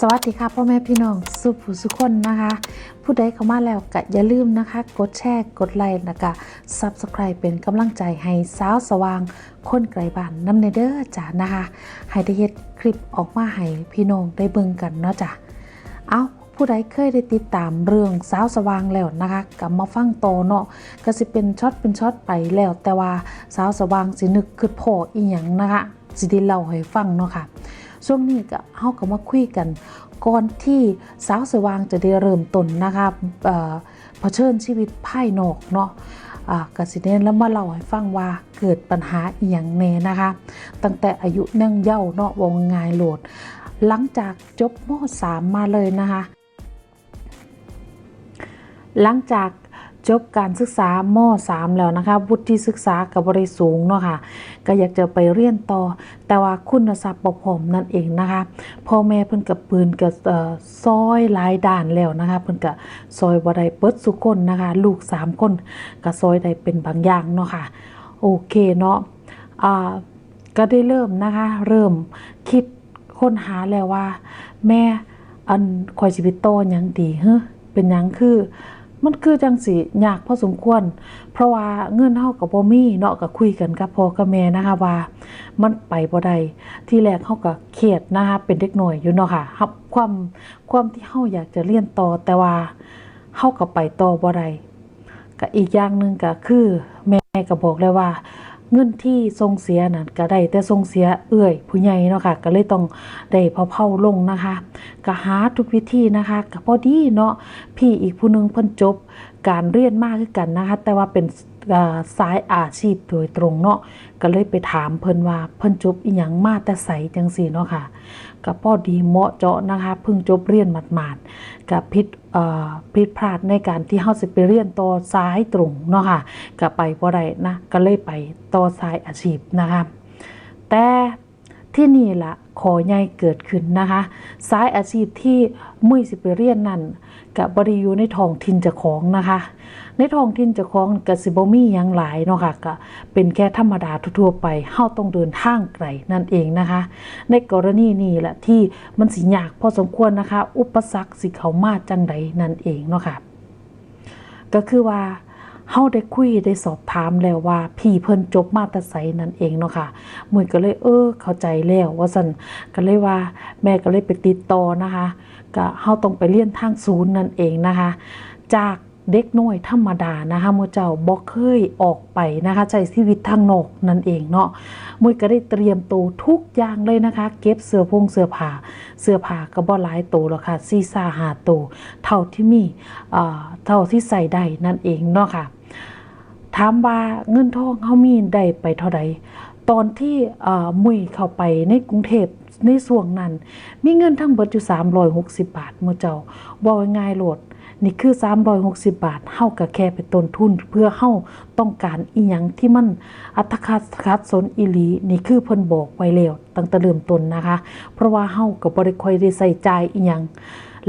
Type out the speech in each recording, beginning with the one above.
สวัสดีค่ะพ่อแม่พี่น้องสุผู้สุคนนะคะ ผู้ใดเข้ามาแล้วก็อย่าลืมนะคะ กดแชร์กดไลค์แล้วก็ Subscribe เป็นกำลังใจให้สาวสว่าง คนไกลบ้านน้ำในเด้อจ้านะคะให้ได้เฮ็ดคลิปออกมาให้พี่น้องได้เบิ่งกันเนาะจ้ะเอาผู้ใดเคยได้ติดตามเรื่องสาวสว่างแล้วนะคะกับมาฟังโตเนาะก็สิเป็นช็อตเป็นช็อตไปแล้ว แต่ว่าสาวสว่างสินึกคือพ่ออีหยังนะคะสิได้เล่าให้ฟังเนาะค่ะ ช่วงนี้ก็เฮาก็มาคุยกัน ก่อนที่สาวสว่างจะได้เริ่มต้นนะคะเอ่อเผชิญชีวิตภายนอกเนาะกสิเนนแล้วมาเล่าให้ฟังว่าเกิดปัญหาอีหยังแน่นะคะ ตั้งแต่อายุนั่งเย่าเนาะวงงายโหลด หลังจากจบม .3 มาเลยนะคะ หลังจากจบการศึกษาม 3 แล้วนะคะวุฒิศึกษากับบริสูงเนาะค่ะ ก็อยากจะไปเรียนต่อ แต่ว่าคุณทรัพย์บ่พร้อมนั่นเองนะคะพ่อแม่เพิ่นกับปืนกับเออซอยหลายด่านแล้วนะคะเพิ่นก็ซอยบ่ได้เปิดสุคนนะคะ ลูก3คนก็ซอยได้เป็นบางอย่างเนาะค่ะ โอเคเนาะอ่าก็ได้เริ่มนะคะ เริ่มคิดค้นหาแล้วว่า แม่อันคอยชีวิตโตยังดีเฮ้เป็นยังคือ มันคือจังสิยากพอสมควร เพราะว่าเงินเฮากับบ่มีเนาะก็คุยกันกับพ่อกับแม่นะคะว่า มันไปบ่ได้ที่แรกเฮาก็เครียดนะคะเป็นเด็กหน่อยอยู่เนาะค่ะครับความความที่เฮาอยากจะเรียนต่อแต่ว่าเฮาก็ไปต่อบ่ได้ก็อีกอย่างหนึ่งก็คือ แม่ก็บอกเลยว่า เงินที่ทรงเสียนั่นก็ได้แต่ทรงเสียเอื่อย ผู้ใหญ่เนาะค่ะ ก็เลยต้องได้พอเผาลงนะคะก็หาทุกวิธีนะคะก็พอดีเนาะพี่อีกผู้นึงเพิ่นจบการเรียนมากขึ้นกันนะคะ แต่ว่าเป็น สายอาชีพโดยตรงเนาะก็เลยไปถามเพิ่นว่าเพิ่นจบอีหยังมาแต่ไสจังซี่เนาะค่ะก็พอดีเหมาะเจาะนะคะเพิ่งจบเรียนหมาดๆกับพิษเอ่อผิดพลาดในการที่เฮาสิไปเรียนต่อสายตรงเนาะค่ะก็ไปบ่ได้นะก็เลยไปต่อสายอาชีพนะคะแต่ที่นี่ละ ขอใหญ่เกิดขึ้นนะคะสายอาชีพที่มุ้ยสิไปเรียนนั่นกับบริยูในท้องถิ่นเจ้าของนะคะ ในท้องถิ่นเจ้าของกับสิบมีหยังหลายเนาะค่ะก็เป็นแค่ธรรมดาทั่วไปเฮาต้องเดินทางไกลนั่นเองนะคะ ในกรณีนี้แหละที่มันสิยากพอสมควรนะคะ อุปสรรคสิเขามาจังใดนั่นเองเนาะค่ะก็คือว่า เฮาได้คุยได้สอบถามแล้วว่า พี่เพิ่นจบมาแตไสนั่นเองเนาะค่ะมุ้ยก็เลยเออ เข้าใจแล้วว่าซั่นก็เลยว่า แม่ก็เลยไปติดต่อนะคะก็เฮาต้องไปเรียนทางศูนย์นั่นเองนะคะ จากเด็กน้อยธรรมดานะคะมู่เจ้าบ่เคยออกไปนะคะใช้ชีวิตทางนอกนั่นเองเนาะมุ้ยก็ได้เตรียมตัวทุกอย่างเลยนะคะ เก็บเสื้อผงเสื้อผ้าเสื้อผ้าก็บ่หลายตัวหรอกค่ะซีซ่าหาตัวเท่าที่มีเอ่อเท่าที่ใส่ได้นั่นเองเนาะค่ะ ถามว่าเงินทองเขามีได้ไปเท่าใดตอนที่เอ่อมุยเข้าไปในกรุงเทพในส่วงนั้น มีเงินทั้งเบิดอยู่ 360 บาทมื่อเจ้าบอกง่ายโหลด นี่คือ 360 บาทเฮาก็แค่ไปต้นทุน เพื่อเฮาต้องการอีหยังที่มันอัตคัดคัดสนอีลี นี่คือเพิ่นบอกไว้แล้วตั้งแต่เริ่มต้นนะคะ เพราะว่าเฮาก็บ่ได้ค่อยได้ใส่ใจอีหยัง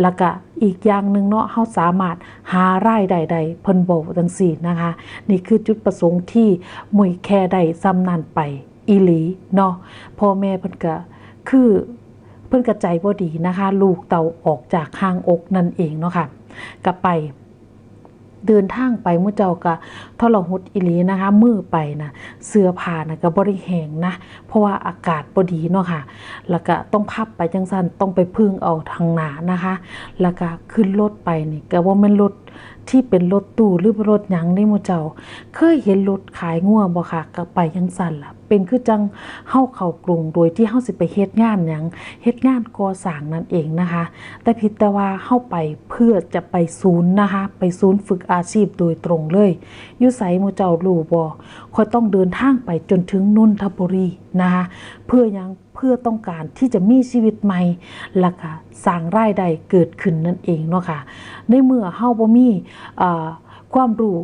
แล้วก็อีกอย่างหนึ่งเนาะเขาสามารถหารายได้ใดเพิ่นบอกจังสี่นะคะ นี่คือจุดประสงค์ที่มุยแค่ได้ซ้ำนันไปอีหลีเนาะพ่อแม่เพิ่นก็คือเพิ่นกระใจบ่ดีนะคะ ลูกเต่าออกจากข้างอกนั่นเองเนาะค่ะก็ไป เดินทางไปเมื่อเจ้ากะทรหดอิลีนะคะมือไปนะเสื้อผ้านะก็บริแหงนะ เพราะว่าอากาศบดีเนาะค่ะ แล้วก็ต้องพับไปจังสันต้องไปพึ่งเอาทางหนานะคะ แล้วก็ขึ้นรถไปนี่ก็ว่ามันรถ ที่เป็นรถตู้หรือรถหยังนี่หมู่เจ้า เคยเห็นรถขายงัวบ่ค่ะก็ไปจังสันล่ะ เป็นคือจังเฮาเข้ากรุงโดยที่เฮาสิไปเฮ็ดงานหยังเฮ็ดงานก่อสร้างนั่นเองนะคะ แต่ผิดแต่ว่าเฮาไปเพื่อจะไปศูนย์นะคะ ไปศูนย์ฝึกอาชีพโดยตรงเลยอยู่ไสหมู่เจ้ารู้บ่ค่อยต้องเดินทางไปจนถึงนนทบุรีนะคะ เพื่อยัง เพื่อต้องการที่จะมีชีวิตใหม่แล้วก็สร้างรายได้เกิดขึ้นนั่นเองเนาะค่ะในเมื่อเฮาบ่มีเอ่อความรู้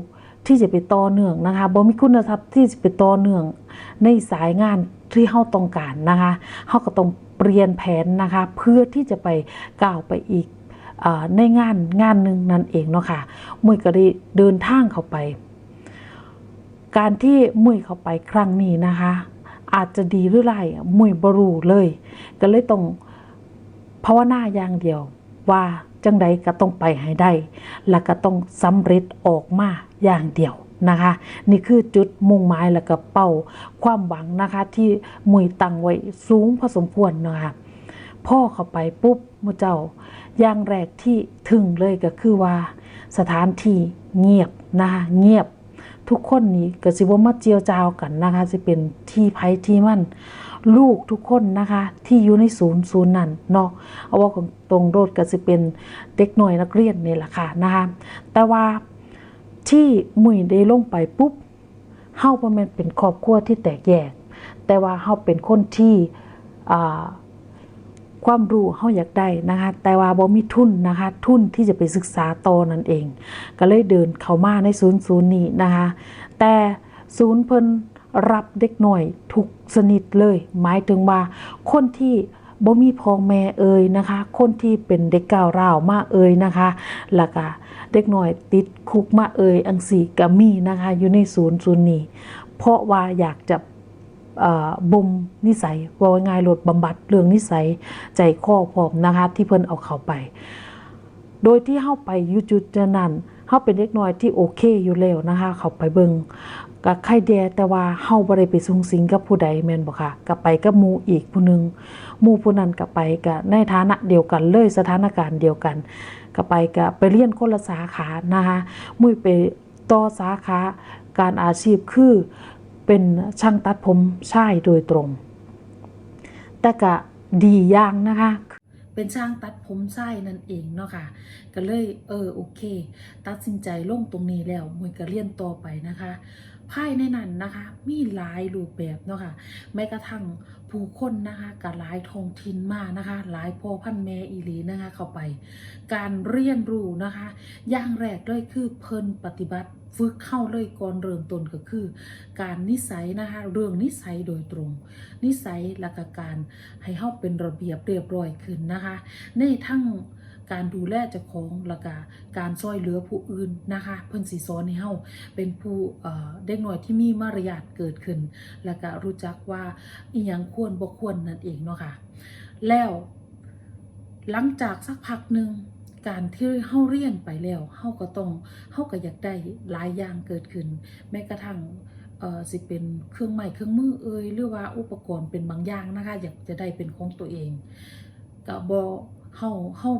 ที่จะไปต่อเนื่องนะคะบ่มีคุณทรัพย์ที่จะไปต่อเนื่อง ในสายงานที่เฮาต้องการนะคะเฮาก็ต้องเปลี่ยนแผนนะคะ เพื่อที่จะไปก้าวไปอีกอในงานงานหนึ่งนั่นเองเนาะค่ะมุ้ยก็ได้เดินทางเข้าไป การที่มุ้ยเข้าไปครั้งนี้นะคะ อาจจะดีหรือไรมุ้ยบรูเลย ก็เลยต้องภาวนาอย่างเดียว ว่าจังใดก็ต้องไปให้ได้ แล้วก็ต้องสำเร็จออกมาอย่างเดียวนะคะ นี่คือจุดมุ่งหมายแล้วก็เป้าความหวังนะคะ ที่มุ่ยตั้งไว้สูงพอสมควรนะคะพ่อเข้าไปปุ๊บมูเจ้าอย่างแรกที่ถึงเลยก็คือว่า สถานที่เงียบนะคะเงียบ ทุกคนนี่ก็สิบ่ามาเจียวจาวกันนะคะสิเป็นที่ไผที่มันลูกทุกคนนะคะ ที่อยู่ในศูนย์ศูนย์นั้นเนาะเอาว่าของตรงโรดก็สิเป็นเด็กหน่อยนักเรียนนี่แหละค่ะนะคะแต่ว่าที่มุยได้ลงไปปุ๊บเฮาบ่แม่นเป็นครอบครัวที่แตกแยก แต่ว่าเฮาเป็นคนที่อ่า ความรู้เฮาอยากได้นะคะ แต่ว่าบ่มีทุนนะคะ ทุนที่จะไปศึกษาต่อนั่นเอง ก็เลยเดินเข้ามาในศูนย์ศูนย์นี้นะคะ แต่ศูนย์เพิ่นรับเด็กหน่อยทุกสนิทเลย หมายถึงว่าคนที่บ่มีพ่อแม่เอ่ยนะคะ คนที่เป็นเด็กก้าวร้าวมาเอ่ยนะคะแล้วก็เด็กหน่อยติดคุกมาเอ่ยอังสีก็มีนะคะ อยู่ในศูนย์ศูนย์นี้เพราะว่าอยากจะ บ่มนิสัยว่าง่ายๆลดบำบัดเรื่องนิสัยใจข้อพร้อมนะคะที่เพิ่นเอาเข้าไป โดยที่เข้าไปยุจุดนั้นเข้าเป็นเด็กน้อยที่โอเคอยู่แล้วนะคะ เขาไปเบิงกับใครแดแต่ว่าเฮาบ่ได้ไปสุงสิงกับผู้ใดแม่นบ่ค่ะกับไปกับหมู่อีกผู้หนึงหมู่ผู้นั้นกับไปกับในฐานะเดียวกันเลยสถานการณ์เดียวกันกับไปกับไปเรียนคนละสาขานะคะมุ้ยไปต่อสาขาการอาชีพคือ เป็นช่างตัดผมชายโดยตรง แต่ก็ดีอย่างนะคะ เป็นช่างตัดผมชายนั่นเองเนาะค่ะ ก็เลยเออโอเค ตัดสินใจลงตรงนี้แล้วมวยก็เรียนต่อไปนะคะภายในนั้นนะคะมีหลายรูปแบบเนาะค่ะแม้กระทั่ง ผู้คนนะคะกับหลายท้องถิ่นมานะคะ หลายพ่อพันแม่อีหลีนะคะเข้าไป การเรียนรู้นะคะอย่างแรกเลยคือเพิ่นปฏิบัติฝึกเข้าเลยก่อนเริ่มต้นก็คือ การนิสัยนะคะเรื่องนิสัยโดยตรง นิสัยและก็การให้เข้าเป็นระเบียบเรียบร้อยขึ้นนะคะในทั้ง การดูแลเจ้าของและก็การช่วยเหลือผู้อื่นนะคะ เพิ่นสิสอนให้เฮาเป็นผู้เด็กหน้อยที่มีมารยาทเกิดขึ้น แล้วก็รู้จักว่าอีหยังควรบ่ควรนั่นเองเนาะค่ะแล้วหลังจากสักพักหนึ่งการที่เฮาเรียนไปแล้วเฮาก็ต้องเฮาก็อยากได้หลายอย่างเกิดขึ้น แม้กระทั่งเอ่อสิเป็นเครื่องไม้เครื่องมือเอ่ยหรือว่าอุปกรณ์เป็นบางอย่างนะคะ อยากจะได้เป็นของตัวเองก็บ่เฮาเฮา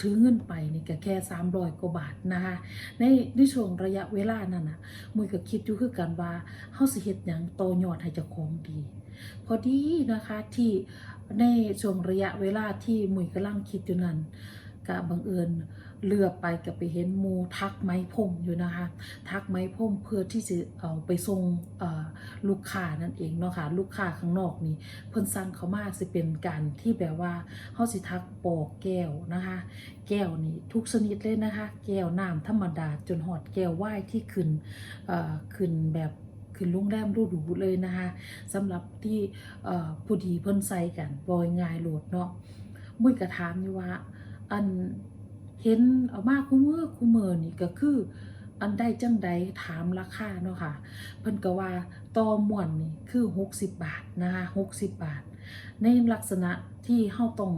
ถือเงินไปนี่ก็แค่300กว่าบาทนะคะในในช่วงระยะเวลานั้นน่ะมุยก็คิดอยู่คือกันว่าเฮาสิเฮ็ดหยังต่อยอดให้เจ้าของดี พอดีนะคะที่ในช่วงระยะเวลาที่มุยกำลังคิดอยู่นั้นก็บังเอิญ เลือกไปกับไปเห็นมูทักไม้พมอยู่นะคะ ทักไม้พมเพื่อที่จะเอาไปส่งลูกค้านั่นเองเนาะค่ะลูกค้าข้างนอกนี่เพิ่นสั่งเขามาสิเป็นการที่แบบว่าเฮาสิทักปอกแก้วนะคะ แก้วนี่ทุกชนิดเลยนะคะ แก้วน้ำธรรมดาจนหอดแก้วไหว้ที่ขึ้นขึ้นแบบขึ้นโรงแรมหรูๆเลยนะคะสำหรับที่ผู้ดีเพิ่นใส่กันบอยง่ายโหลดเนาะมุ้ยกระถามอยู่ว่าอัน เห็นเอามาคู่มือคู่มือนี่ก็คือ อันได้จังใดถามราคาเนาะค่ะ เพิ่นก็ว่าต่อมวนนี่คือ 60 บาทนะคะ60 บาท ในลักษณะที่เฮาต้อง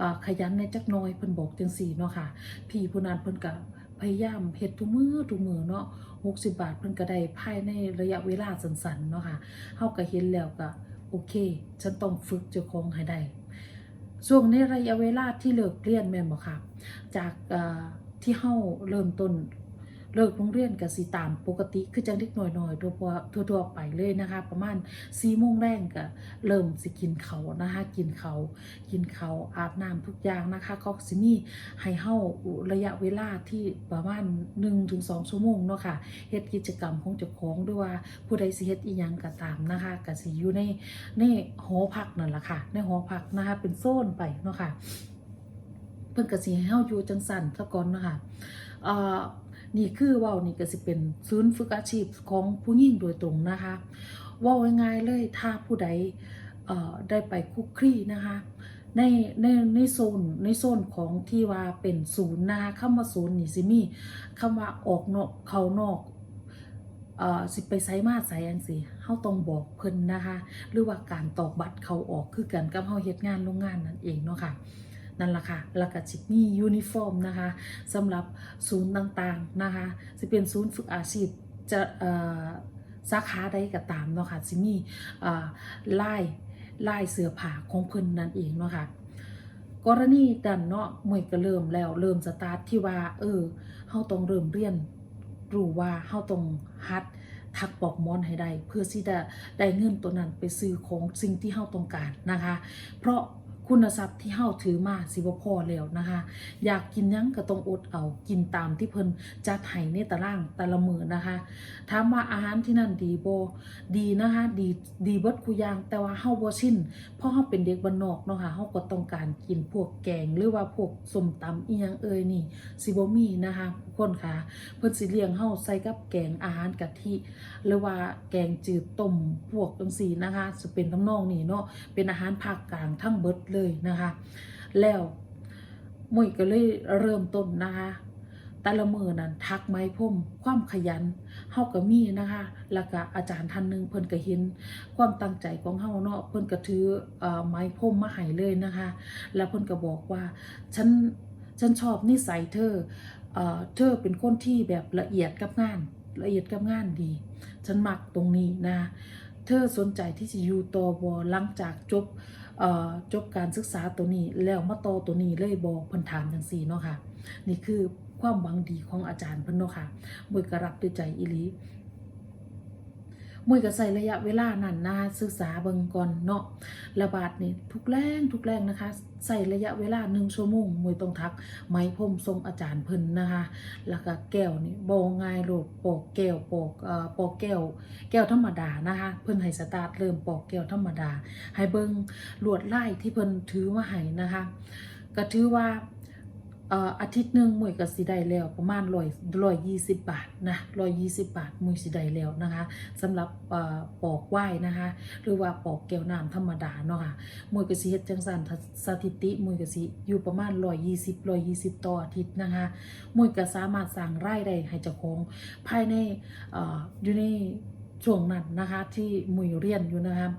อขยันในจักน้อยเพิ่นบอกจังซี่เนาะค่ะ พี่ผู้นั้นเพิ่นก็พยายามเฮ็ดทุกมือทุกมือเนาะ60 บาทเพิ่นก็ได้ภายในระยะเวลาสั้นๆเนาะค่ะเฮาก็เห็นแล้วก็โอเค ฉันต้องฝึกเจ้าของให้ได้ ช่วงในระยะเวลาที่เลิกเรียนแม่นบ่ค่ะ จากที่เฮาเริ่มต้น เลิกโรงเรียนกับสีตามปกติ คือจังเล็กหน่อยๆทั่วๆทั่วๆไปเลยนะคะ ประมาณ4โมงแรงก็เริ่มสิกินเขานะคะ กินเขากินเขาอาบน้ำทุกอย่างนะคะก็สิมีให้เฮาระยะเวลาที่ประมาณ1-2ชั่วโมงเนาะค่ะเฮ็ดกิจกรรมของเจ้าของด้วยว่าผู้ใดสิเฮ็ดอีหยังก็ตามนะคะก็สิอยู่ในในหอพักนั่นแหละค่ะ ในหอพักนะคะเป็นโซนไปเนาะค่ะเพิ่นก็สิให้เฮาอยู่จังสั่นซะก่อนเนาะค่ะเอ่อ นี่คือว้านี่ก็สิเป็นศูนย์ฝึกอาชีพของผู้หญิงโดยตรงนะคะว้าง่ายๆเลยถ้าผู้ใดได้ไปคุกคลีนะคะในในในโซนในโซนของที่ว่าเป็นศูนย์นะคะคำว่าศูนย์นี่สิมีคำว่าออกนอกเขานอกเอ่อสิไปไสมาไสจังซี่เฮาต้องบอกเพิ่นนะคะ หรือว่าการตอกบัตรเข้าออกคือกันกับเฮาเฮ็ดงานโรงงานนั่นเองเนาะค่ะ นั่นแหละค่ะแล้วก็จิมียูนิฟอร์มนะคะสำหรับศูนย์ต่างๆนะคะสิเป็นศูนย์ฝึกอาชีพจะสาขาใดก็ตามเนาะค่ะสิมีเอ่อลายลายเสื้อผ้าของเพิ่นนั่นเองเนาะค่ะกรณีดันเนาะเมวยก็เริ่มแล้วเริ่มสตาร์ทที่ว่าเออเฮาต้องเริ่มเรียนรู้ว่าเฮาต้องฮัดทักปอกมอนให้ได้ เพื่อที่จะได้เงินตัวนั้นไปซื้อของสิ่งที่เฮาต้องการนะคะ เพราะ คุณทรัพย์ที่เฮาถือมาสิบ่พอแล้วนะคะ อยากกินยังก็ต้องอดเอากินตามที่เพิ่นจัดให้ในตารางแต่ละมื้อนะคะถามว่าอาหารที่นั่นดีบ่ดีนะคะ ดีดีเบิดคุยางแต่ว่าเฮาบ่ชินเพราะเฮาเป็นเด็กบ้านนอกเนาะค่ะเฮาก็ต้องการกินพวกแกงหรือว่าพวกส้มตำอีหยังเอ่ยนี่สิบ่มีนะคะทุกคนค่ะเพิ่นสิเลี้ยงเฮาใส่กับแกงอาหารกะทิหรือว่าแกงจืดต้มพวกจังซี่นะคะจะเป็นทำนองนี้เนาะเป็นอาหารภาคกลางทั้งเบิดเลยเลยนะคะ แล้วมุยก็เลยเริ่มต้นนะคะแต่ละมือนั้นทักไม้พุ่มความขยันเฮาก็มีนะคะแล้วก็อาจารย์ท่านหนึ่งเพิ่นก็เห็นความตั้งใจของเฮาเนาะเพิ่นก็ถืออไม้พุ่มมาให้เลยนะคะ แล้วเพิ่นก็บอกว่าฉันฉันชอบนิสัยเธอเอ่อเธอเป็นคนที่แบบละเอียดกับงานละเอียดกับงานดี ฉันมักตรงนี้นะ เธอสนใจที่จะอยู่ต่อบอหลังจากจบเอ่อจบการศึกษาตัวนี้แล้วมาต่อตัวนี้เลยบอกพันถามจังซี่เนาะค่ะ นี่คือความหวังดีของอาจารย์เพิ่นเนาะค่ะบุยก็รับด้วยใจอิลี มวยก็ใส่ระยะเวลานั้นนะศึกษาเบิ่งก่อนเนาะระบาดนี่ทุกแรงทุกแรงนะคะใส่ระยะเวลาหนึ่งชั่วโมงมวยต้องทัก ไม้พรมทรงอาจารย์เพิ่นนะคะ แล้วก็แก้วนี่บ่ง่ายโลดปอกแก้วปอกเอ่อปอกแก้ว แก้วธรรมดานะคะ เพิ่นให้สตาร์ทเริ่มปอกแก้วธรรมดา ให้เบิ่งลวดลายที่เพิ่นถือมาให้นะคะ ก็ถือว่า อ่ออาทิตย์หนึ่งมวยก็สิได้แล้วประมาณร้อยร้อยยี่สิบบาทนะร้อยยี่สิบบาทมวยสิได้แล้วนะคะสำหรับอ่อปอกไหว้นะคะ หรือว่าปอกแก้วน้ำธรรมดาเนาะค่ะมวยก็สิเฮ็ดจังซั่นสถิติมวยก็สิอยู่ประมาณร้อยยี่สิบร้อยยี่สิบต่ออาทิตย์นะคะมวยก็สามารถสร้างรายได้ให้เจ้าของภายในอ่ออยู่ใน ช่วงนั้นนะคะที่มวยเรียนอยู่นะคะ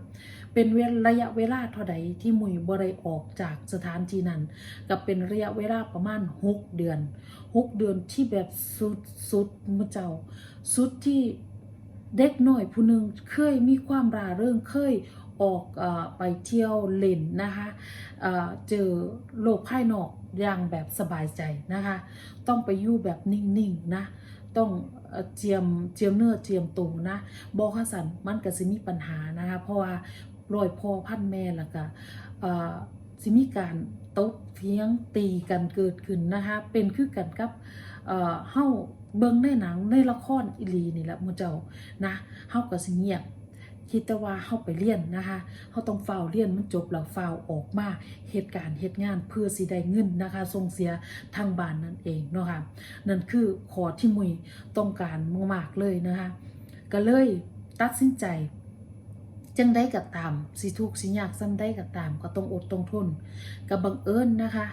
เป็นเวลระยะเวลาเท่าใดที่มุยบริออกจากสถานที่นั้นก็เป็นระยะเวลาประมาณ 6 เดือน 6 เดือนที่แบบสุดสุดมือเจ้า สุดที่เด็กน้อยผู้หนึ่งเคยมีความราเริงเคยออกอไปเที่ยวเล่นนะคะเอ่อเจอโลกภายนอกอย่างแบบสบายใจนะคะ ต้องไปอยู่แบบนิ่งๆนะ ต้องเจียมเจียมเนื้อเจียมตูนะบอขสันมันก็สิมีปัญหานะคะเพราะว่ารอยพ่อพันแม่แล้วก็สิมีการตบเทียงตีกันเกิดขึ้นนะคะเป็นคือกันกับเอ่าเบิ้งในหนังในละครอีหลีนี่แหละมูเจ้านะเฮาก็สิเงียบ คิดแต่ว่าเฮาไปเรียนนะคะเฮาต้องเฝ้าเรียนมันจบแล้วเฝ้าออกมาเหตุการณ์เหตุงานเพื่อสิได้เงินนะคะส่งเสียทางบ้านนั่นเองเนาะค่ะนั่นคือขอที่มุยต้องการมากๆเลยนะคะก็เลยตัดสินใจจังได้กับตามสิทุกสิยากซ้ำได้กับตามก็ต้องอดต้องทนกับบังเอิญนะคะ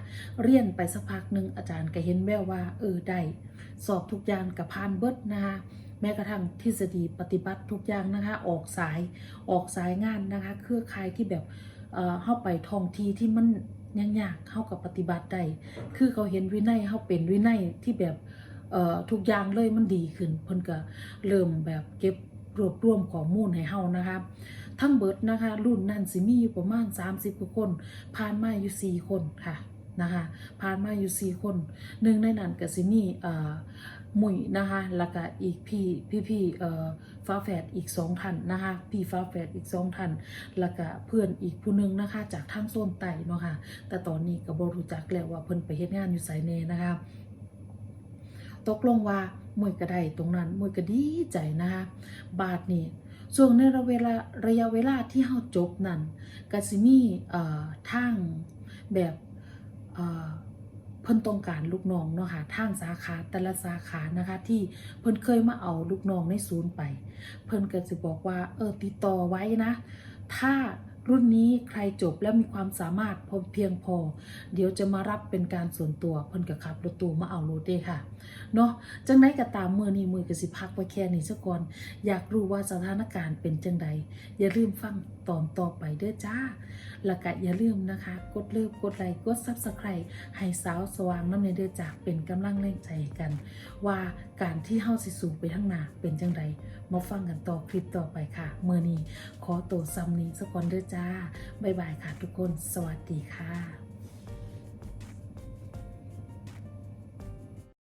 เรียนไปสักพักหนึ่งอาจารย์ก็เห็นแววว่า เออได้สอบทุกอย่างกับพานเบิดนะคะ แม้กระทั่งทฤษฎีปฏิบัติทุกอย่างนะคะออกสายออกสายงานนะคะ เครือข่ายที่แบบเอ่อเข้าไปท่องทีที่มันยากๆเข้ากับปฏิบัติได้คือเขาเห็นวินัยเขาเป็นวินัยที่แบบเอ่อทุกอย่างเลยมันดีขึ้นเพิ่นก็เริ่มแบบเก็บรวบรวมข้อมูลให้เฮานะคะทั้งเบิดนะคะ รุ่นนั้นสิมีอยู่ประมาณ 30กว่าคนผ่านมาอยู่4คนค่ะนะคะผ่านมาอยู่4คนหนึ่งในนั้นก็สิมีเอ่อ มุยนะคะแล้วก็อีกพี่พี่พี่เอ่อฟ้าแฝดอีกสองท่านนะคะพี่ฟ้าแฝดอีกสองท่านแล้วก็เพื่อนอีกผู้หนึงนะคะ จากทางโซนไตเนาะค่ะแต่ตอนนี้ก็บรู้จักแล้วว่าเพิ่นไปเฮ็ดงานอยู่ไสแน่นะคะตกลงว่ามวยก็ได้ตรงนั้นมวยก็ดีใจนะคะบาทนี่ส่วนในระเวลาระยะเวลาที่เฮาจบนั่นก็สิมีเอ่อทางแบบเอ่อ เพิ่นต้องการลูกน้องเนาะค่ะทางสาขาแต่ละสาขานะคะ ที่เพิ่นเคยมาเอาลูกน้องในศูนย์ไป เพิ่นก็จะบอกว่าเออติดต่อไว้นะ ถ้า รุ่นนี้ใครจบแล้วมีความสามารถพอเพียงพอ เดี๋ยวจะมารับเป็นการส่วนตัวเพิ่นก็ขับรถตู้มาเอารถเด้ค่ะเนาะจังไดก็ตามมือนี้มือก็สิพักไว้แค่นี้ซะก่อน อยากรู้ว่าสถานการณ์เป็นจังใดอย่าลืมฟังตอนต่อไปเด้อจ้าแล้วก็อย่าลืมนะคะ กดเลิฟกดไลค์กด Subscribe ให้สาวสว่างน้ำในเด้อจากเป็นกำลังแรงใจกัน ว่าการที่เฮาสิสู่ไปข้างหน้าเป็นจังใด มาฟังกันต่อคลิปต่อไปค่ะ เมื่อนี้ขอตัวซ้ำนี้สักก่อนเด้อจ้า บ๊ายบายค่ะทุกคน สวัสดีค่ะ